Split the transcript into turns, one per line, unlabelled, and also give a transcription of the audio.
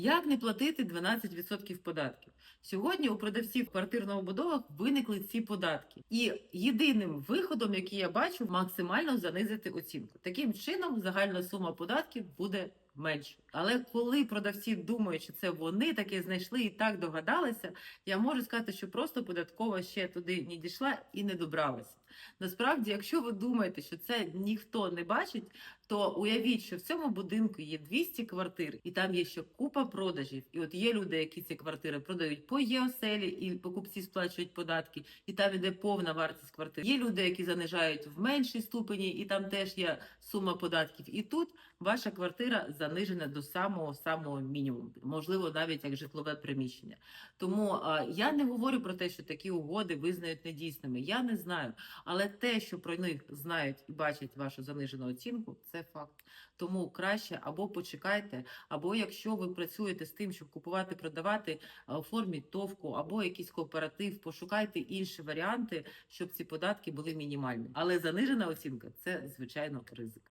Як не платити 12% податків? Сьогодні у продавців в квартирно-будовах виникли ці податки, і єдиним виходом, який я бачу, максимально занизити оцінку. Таким чином, загальна сума податків буде менше. Але коли продавці думають, що це вони таке знайшли і так догадалися, я можу сказати, що просто податкова ще туди не дійшла і не добралася. Насправді, якщо ви думаєте, що це ніхто не бачить, то уявіть, що в цьому будинку є 200 квартир, і там є ще купа продажів. І от є люди, які ці квартири продають по єоселі, і покупці сплачують податки, і там іде повна вартість квартир. Є люди, які занижають в меншій ступені, і там теж є сума податків. І тут ваша квартира занижена до самого самого мінімуму, можливо, навіть як житлове приміщення. Тому а, я не говорю про те, що такі угоди визнають недійсними. Я не знаю. Але те, що про них знають і бачать вашу занижену оцінку, це факт. Тому краще або почекайте, або якщо ви працюєте з тим, щоб купувати, продавати, оформіть товку або якийсь кооператив, пошукайте інші варіанти, щоб ці податки були мінімальні. Але занижена оцінка це звичайно ризик.